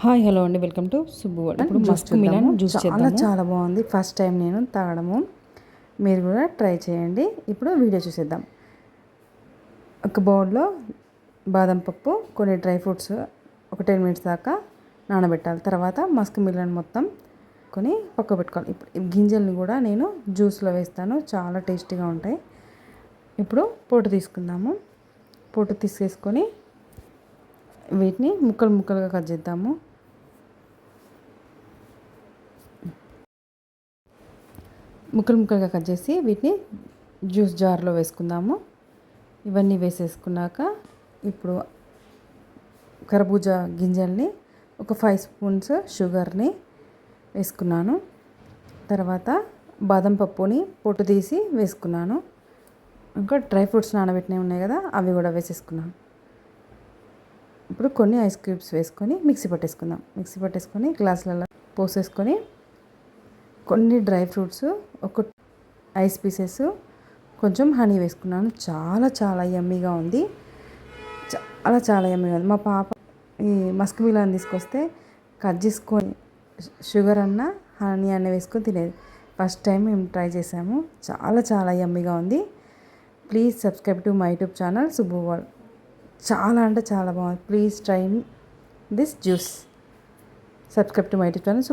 Hi hello అండి. Welcome to Subbu. ఇప్పుడు Musk melon. Juice చాలా చాలా బాగుంది. ఫస్ట్ టైం నేను తాగడము. మీరు కూడా ట్రై చేయండి. ఇప్పుడు వీడియో చూసేద్దాం. ఒక బౌల్లో బాదం పప్పు కొన్ని డ్రై ఫ్రూట్స్ ఒక టెన్ మినిట్స్ దాకా నానబెట్టాలి. తర్వాత మస్క్ మిలన్ మొత్తం కొని పక్క పెట్టుకోవాలి. ఇప్పుడు గింజల్ని కూడా నేను జ్యూస్లో వేస్తాను. చాలా టేస్టీగా ఉంటాయి. ఇప్పుడు పొట్టు తీసుకుందాము. పొట్టు తీసేసుకొని వీటిని ముక్కలు ముక్కలుగా కట్ చేద్దాము. ముక్కలు ముక్కలుగా కట్ చేసి వీటిని జ్యూస్ జార్లో వేసుకుందాము. ఇవన్నీ వేసేసుకున్నాక ఇప్పుడు కర్బూజా గింజల్ని ఒక ఫైవ్ స్పూన్స్ షుగర్ని వేసుకున్నాను. తర్వాత బాదం పప్పుని పొట్టు తీసి వేసుకున్నాను. ఇంకా డ్రై ఫ్రూట్స్ నానబెట్టినవి ఉన్నాయి కదా అవి కూడా వేసేసుకున్నాను. ఇప్పుడు కొన్ని ఐస్ క్యూబ్స్ వేసుకొని మిక్సీ పట్టేసుకుందాం. మిక్సీ పట్టేసుకొని గ్లాసులలో పోసేసుకొని కొన్ని డ్రై ఫ్రూట్స్ ఒక ఐస్ పీసెస్ కొంచెం హనీ వేసుకున్నాను. చాలా చాలా యమ్మీగా ఉంది. చాలా చాలా యమ్మీగా ఉంది. మా పాప ఈ మస్క్ మిలాన్ తీసుకొస్తే కట్ చేసుకొని షుగర్ అన్న హనీ అన్న వేసుకొని తినేది. ఫస్ట్ టైం మేము ట్రై చేసాము. చాలా చాలా యమ్మీగా ఉంది. Please subscribe to my YouTube channel Subbu world. చాలా అంటే చాలా బాగుంది. Please try this juice subscribe to my YouTube channel